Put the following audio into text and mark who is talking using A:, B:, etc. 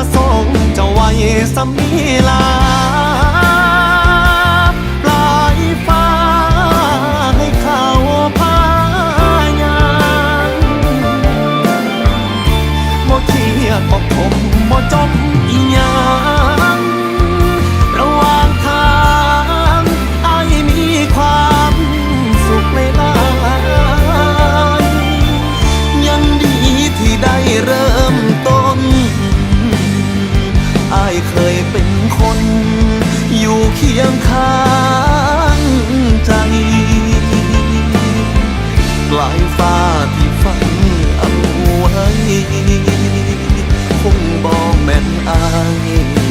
A: มาส่งเจ้าไว้สมีลาปลายฟ้าให้เขาพายางบ่เครียดบ่ผมบ่จม เป็นคน อยู่เคียงข้างใจปลายฟ้าที่ฝันเอาไว้ คงบอกแม่นอาย